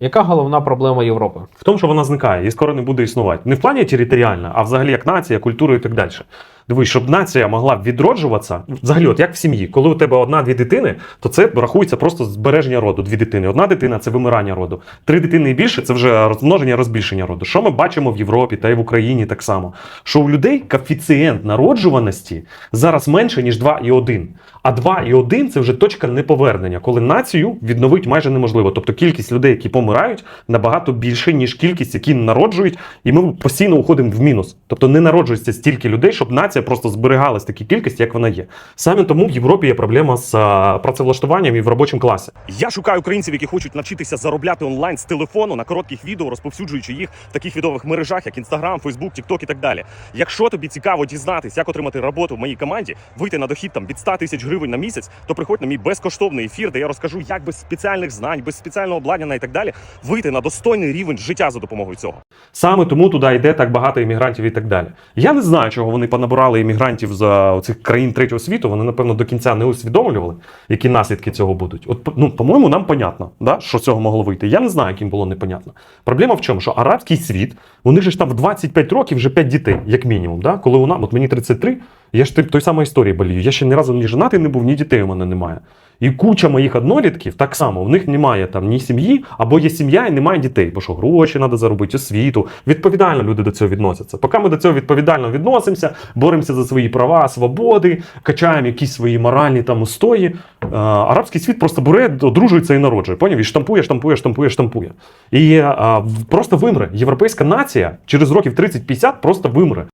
Яка головна проблема Європи? В тому, що вона зникає і скоро не буде існувати. Не в плані територіальна, а взагалі як нація, культура і так далі. Дивись, щоб нація могла відроджуватися, взагалі, от як в сім'ї, коли у тебе одна-дві дитини, то це рахується просто збереження роду. Дві дитини. Одна дитина це вимирання роду. Три дитини і більше це вже розмноження, розбільшення роду. Що ми бачимо в Європі та й в Україні так само? Що у людей коефіцієнт народжуваності зараз менше, ніж 2,1. А 2,1 це вже точка неповернення, коли націю відновити майже неможливо. Тобто кількість людей, які помирають, набагато більше, ніж кількість, які народжують, і ми постійно уходимо в мінус. Тобто не народжується стільки людей, щоб нація просто зберігалась в такій кількості, як вона є. Саме тому в Європі є проблема з працевлаштуванням і в робочому класі. Я шукаю українців, які хочуть навчитися заробляти онлайн з телефону на коротких відео, розповсюджуючи їх в таких відових мережах, як Instagram, Facebook, TikTok і так далі. Якщо тобі цікаво дізнатись, як отримати роботу в моїй команді, вийти на дохід там від 100 тисяч гривень на місяць, то приходь на мій безкоштовний ефір, де я розкажу, як без спеціальних знань, без спеціального обладнання і так далі вийти на достойний рівень життя за допомогою цього. Саме тому туди йде так багато іммігрантів і так далі. Я не знаю, чого вони понабирали іммігрантів з цих країн третього світу. Вони, напевно, до кінця не усвідомлювали, які наслідки цього будуть. От, ну, по-моєму, нам понятно, да, що цього могло вийти. Я не знаю, яким було непонятно. Проблема в чому? Що арабський світ, же ж там в 25 років вже 5 дітей, як мінімум. Да? Коли у нас, от мені 33, я ж той самої історії болію. Я ще ні разу ні женатий не був, ні дітей у мене немає. І куча моїх однолітків так само, в них немає там ні сім'ї, або є сім'я і немає дітей, бо що гроші треба заробити, освіту. Відповідально люди до цього відносяться. Поки ми до цього відповідально відносимося, боремося за свої права, свободи, качаємо якісь свої моральні там устої. е, арабський світ просто бере, одружується і народжує. Поняв? І штампує, штампує, штампує, штампує. І е, просто вимре. Європейська нація через років 30-50 просто вимре.